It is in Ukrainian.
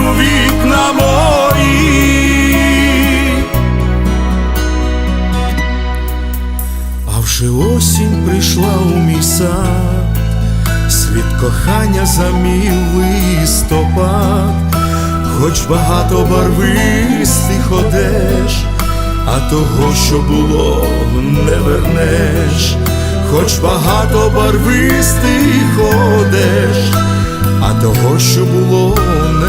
у вікна мої. А вже осінь прийшла у мій сад, світ кохання замів листопад, хоч багато барвистих одеж, а того, що було, не вернеш, хоч багато барвистих одеж, а того, що було, не